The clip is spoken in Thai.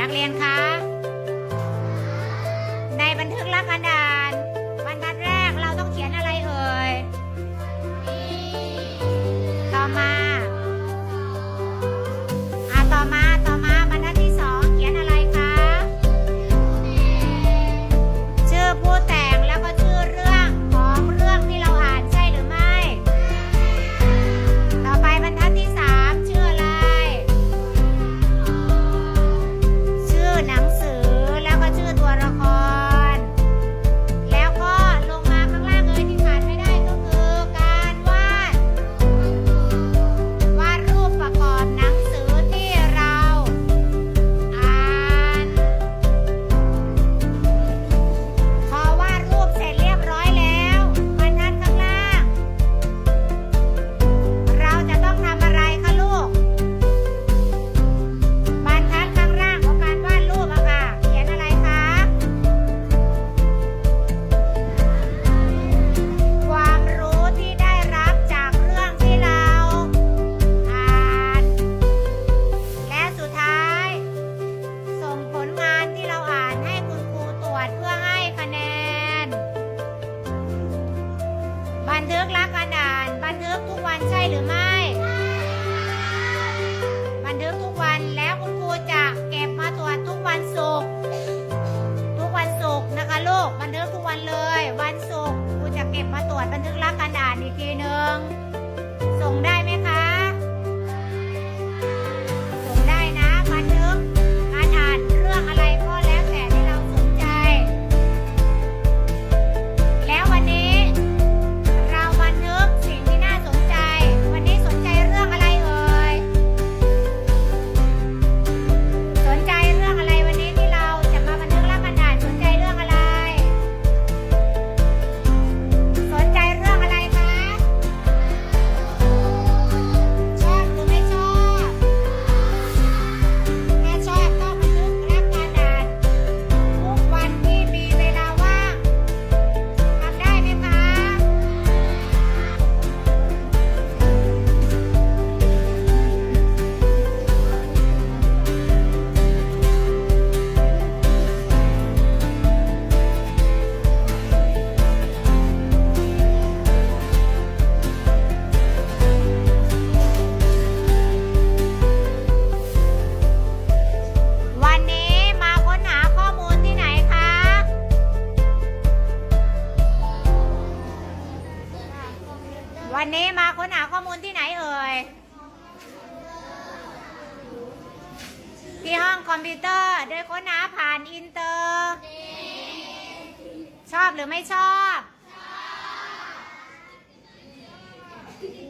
นักเรียนคะ ใช่หรือไม่ บันทึกทุกวันแล้วคุณครูจะเก็บมาตรวจทุกวันศุกร์ทุกวันศุกร์นะคะลูกบันทึกทุกวันเลย วันศุกร์ครูจะเก็บมาตรวจบันทึกรักการด่านอีกทีหนึ่งส่งได้ วันนี้มาค้นหาข้อมูลที่ไหนเอ่ย ที่ห้องคอมพิวเตอร์ โดยค้นหาผ่านอินเตอร์ ชอบหรือไม่ชอบชอบ